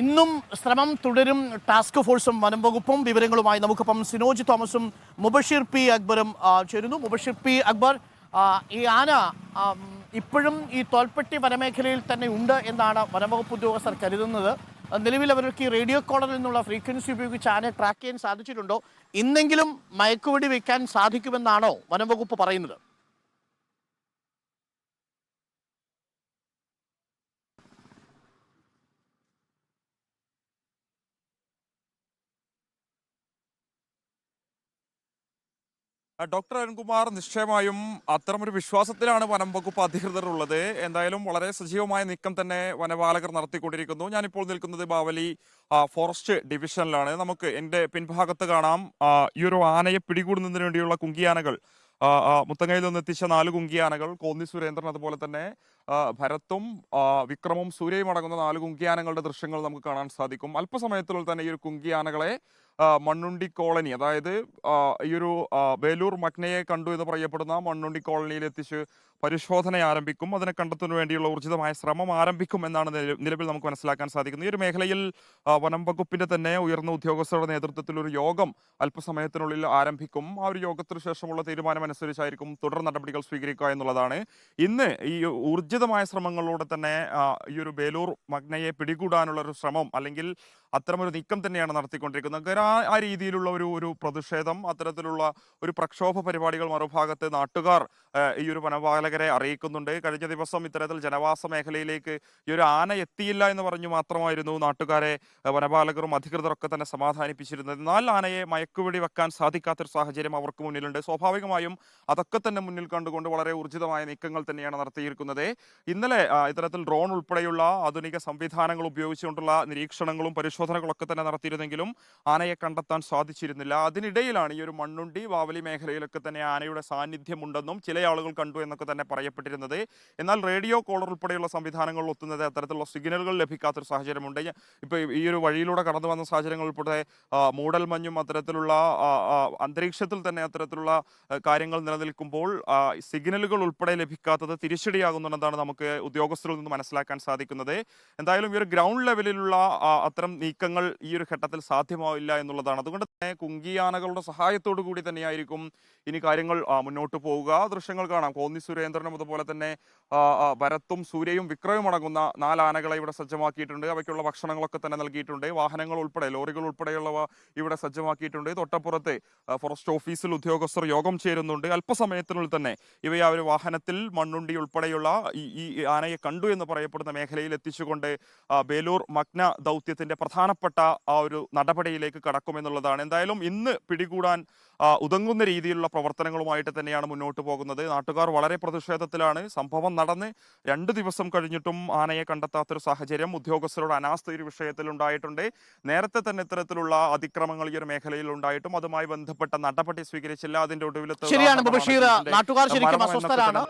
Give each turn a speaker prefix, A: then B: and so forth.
A: ഇന്നും ശ്രമം തുടരും ടാസ്ക് ഫോഴ്സും വനം വകുപ്പും. വിവരങ്ങളുമായി നമുക്കിപ്പം സിനോജ് തോമസും മുബഷീർ പി അക്ബറും ചേരുന്നു. മുബഷീർ പി അക്ബർ ഈ ആന ഇപ്പോഴും ഈ തോൽപ്പെട്ടി വനമേഖലയിൽ തന്നെ ഉണ്ട് എന്നാണ് വനംവകുപ്പ് ഉദ്യോഗസ്ഥർ കരുതുന്നത്. നിലവിൽ അവർക്ക് ഈ റേഡിയോ കോളറിൽ നിന്നുള്ള ഫ്രീക്വൻസി ഉപയോഗിച്ച് ആനയെ ട്രാക്ക് ചെയ്യാൻ സാധിച്ചിട്ടുണ്ടോ? ഇന്നെങ്കിലും മയക്കുവെടി വെക്കാൻ സാധിക്കുമെന്നാണോ വനംവകുപ്പ് പറയുന്നത്?
B: ഡോക്ടർ അരുൺകുമാർ നിശ്ചയമായും അത്തരമൊരു വിശ്വാസത്തിലാണ് വനം വകുപ്പ് അധികൃതർ ഉള്ളത് എന്തായാലും വളരെ സജീവമായ നീക്കം തന്നെ വനപാലകർ നടത്തിക്കൊണ്ടിരിക്കുന്നു. ഞാനിപ്പോൾ നിൽക്കുന്നത് ബാവലി ഫോറസ്റ്റ് ഡിവിഷനിലാണ്. നമുക്ക് എന്റെ പിൻഭാഗത്ത് കാണാം ഈ ഒരു ആനയെ പിടികൂടുന്നതിന് വേണ്ടിയുള്ള കുങ്കിയാനകൾ. മുത്തങ്ങയിൽ നിന്ന് എത്തിച്ച നാല് കുങ്കിയാനകൾ കോന്നി സുരേന്ദ്രൻ അതുപോലെ തന്നെ ഭരത്തും വിക്രമും സൂര്യയും അടങ്ങുന്ന നാല് കുങ്കിയാനകളുടെ ദൃശ്യങ്ങൾ നമുക്ക് കാണാൻ സാധിക്കും. അല്പസമയത്തുള്ള തന്നെ ഈ ഒരു കുങ്കിയാനകളെ മണ്ണുണ്ടി കോളനി അതായത് ഈ ഒരു വേലൂർ മഗ്നയെ കണ്ടു എന്ന് പറയപ്പെടുന്ന മണ്ണുണ്ടി കോളനിയിൽ എത്തിച്ച് പരിശോധന ആരംഭിക്കും. അതിനെ കണ്ടെത്തുന്നതിന് വേണ്ടിയുള്ള ഊർജിതമായ ശ്രമം ആരംഭിക്കും എന്നാണ് നിലവിൽ നമുക്ക് മനസ്സിലാക്കാൻ സാധിക്കുന്നത്. ഈ ഒരു മേഖലയിൽ വനം വകുപ്പിന്റെ തന്നെ ഉയർന്ന ഉദ്യോഗസ്ഥരുടെ നേതൃത്വത്തിൽ ഒരു യോഗം അല്പസമയത്തിനുള്ളിൽ ആരംഭിക്കും. ആ ഒരു യോഗത്തിന് ശേഷമുള്ള തീരുമാനം അനുസരിച്ചായിരിക്കും തുടർ നടപടികൾ സ്വീകരിക്കുക എന്നുള്ളതാണ്. ഇന്ന് ഈ ഊർജിതമായ ശ്രമങ്ങളിലൂടെ തന്നെ ഈ ഒരു ബേലൂർ മഗ്നയെ പിടികൂടാനുള്ള ഒരു ശ്രമം അല്ലെങ്കിൽ അത്തരമൊരു നീക്കം തന്നെയാണ് നടത്തിക്കൊണ്ടിരിക്കുന്നത്. ആ- രീതിയിലുള്ള ഒരു ഒരു പ്രതിഷേധം അത്തരത്തിലുള്ള ഒരു പ്രക്ഷോഭ പരിപാടികൾ മറുഭാഗത്ത് നാട്ടുകാർ ഈ ഒരു വനപാലകരെ അറിയിക്കുന്നുണ്ട്. കഴിഞ്ഞ ദിവസം ഇത്തരത്തിൽ ജനവാസ മേഖലയിലേക്ക് ഈ ഒരു ആന എത്തിയില്ല എന്ന് പറഞ്ഞു മാത്രമായിരുന്നു നാട്ടുകാരെ വനപാലകരും അധികൃതരൊക്കെ തന്നെ സമാധാനിപ്പിച്ചിരുന്നത്. എന്നാൽ ആനയെ മയക്കുവെടി വെക്കാൻ സാധിക്കാത്തൊരു സാഹചര്യം അവർക്ക് മുന്നിലുണ്ട്. സ്വാഭാവികമായും അതൊക്കെ തന്നെ മുന്നിൽ കണ്ടുകൊണ്ട് വളരെ ഊർജിതമായ നീക്കങ്ങൾ തന്നെയാണ് നടത്തിയിരിക്കുന്നത്. ഇന്നലെ ഇത്തരത്തിൽ ഡ്രോൺ ഉൾപ്പെടെയുള്ള ആധുനിക സംവിധാനങ്ങൾ ഉപയോഗിച്ചുകൊണ്ടുള്ള നിരീക്ഷണങ്ങളും പരിശോധനകളൊക്കെ തന്നെ നടത്തിയിരുന്നെങ്കിലും ആനയെ കണ്ടെത്താൻ സാധിച്ചിരുന്നില്ല. അതിനിടയിലാണ് ഈ ഒരു മണ്ണുണ്ടി വാവലി മേഖലയിലൊക്കെ തന്നെ ആനയുടെ സാന്നിധ്യമുണ്ടെന്നും ചില ആളുകൾ കണ്ടു എന്നൊക്കെ തന്നെ പറയപ്പെട്ടിരുന്നത്. എന്നാൽ റേഡിയോ കോളർ ഉൾപ്പെടെയുള്ള സംവിധാനങ്ങൾ ഒത്തുന്നത് അത്തരത്തിലുള്ള സിഗ്നലുകൾ ലഭിക്കാത്തൊരു സാഹചര്യമുണ്ട്. ഇപ്പോൾ ഇപ്പൊ ഈ ഒരു വഴിയിലൂടെ കടന്നു വന്ന സാഹചര്യങ്ങൾ ഉൾപ്പെടെ മൂടൽമഞ്ഞും അത്തരത്തിലുള്ള അന്തരീക്ഷത്തിൽ തന്നെ അത്തരത്തിലുള്ള കാര്യങ്ങൾ നിലനിൽക്കുമ്പോൾ സിഗ്നലുകൾ ഉൾപ്പെടെ ലഭിക്കാത്തത് തിരിച്ചടിയാകുന്നുണ്ടെന്നാണ് നമുക്ക് ഉദ്യോഗസ്ഥരിൽ നിന്ന് മനസ്സിലാക്കാൻ സാധിക്കുന്നത്. എന്തായാലും ഈ ഒരു ഗ്രൗണ്ട് ലെവലിലുള്ള അത്തരം നീക്കങ്ങൾ ഈ ഒരു ഘട്ടത്തിൽ സാധ്യമാവില്ല എന്നുള്ളതാണ്. അതുകൊണ്ട് തന്നെ കുങ്കിയാനകളുടെ സഹായത്തോടു കൂടി തന്നെയായിരിക്കും ഇനി കാര്യങ്ങൾ മുന്നോട്ട് പോവുക. ദൃശ്യങ്ങൾ കാണാം. കോന്നി സുരേന്ദ്രനും അതുപോലെ തന്നെ ഭരത്തും സൂര്യയും വിക്രയും അടങ്ങുന്ന നാല് ആനകളെ ഇവിടെ സജ്ജമാക്കിയിട്ടുണ്ട്. അവയ്ക്കുള്ള ഭക്ഷണങ്ങളൊക്കെ തന്നെ നൽകിയിട്ടുണ്ട്. വാഹനങ്ങൾ ഉൾപ്പെടെ ലോറികൾ ഉൾപ്പെടെയുള്ളവ ഇവിടെ സജ്ജമാക്കിയിട്ടുണ്ട്. തൊട്ടപ്പുറത്ത് ഫോറസ്റ്റ് ഓഫീസിൽ ഉദ്യോഗസ്ഥർ യോഗം ചേരുന്നുണ്ട്. അല്പസമയത്തിനുള്ളിൽ തന്നെ ഇവയെ അവർ വാഹനത്തിൽ മണ്ണുണ്ടി ഉൾപ്പെടെയുള്ള ഈ ആനയെ കണ്ടു എന്ന് പറയപ്പെടുന്ന മേഖലയിൽ എത്തിച്ചുകൊണ്ട് ബേലൂർ മഗ്ന ദൗത്യത്തിന്റെ പ്രധാനപ്പെട്ട ആ ഒരു നടപടിയിലേക്ക് കടക്കുമെന്നുള്ളതാണ് എന്തായാലും ഇന്ന് പിടികൂടാൻ ഉതങ്ങുന്ന രീതിയിലുള്ള പ്രവർത്തനങ്ങളുമായിട്ട് തന്നെയാണ് മുന്നോട്ട് പോകുന്നത്. നാട്ടുകാർ വളരെ പ്രതിഷേധത്തിലാണ് സംഭവം നടന്ന് രണ്ട് ദിവസം കഴിഞ്ഞിട്ടും ആനയെ കണ്ടെത്താത്തൊരു സാഹചര്യം. ഉദ്യോഗസ്ഥരുടെ അനാസ്ഥ ഈ വിഷയത്തിൽ ഉണ്ടായിട്ടുണ്ട്. നേരത്തെ തന്നെ ഇത്തരത്തിലുള്ള അതിക്രമങ്ങൾ ഈ ഒരു മേഖലയിൽ ഉണ്ടായിട്ടും അതുമായി ബന്ധപ്പെട്ട നടപടി സ്വീകരിച്ചില്ല. അതിന്റെ
A: ഒടുവിലത്തെ നാട്ടുകാർ ശരിക്കും അസ്വസ്ഥരാണ്.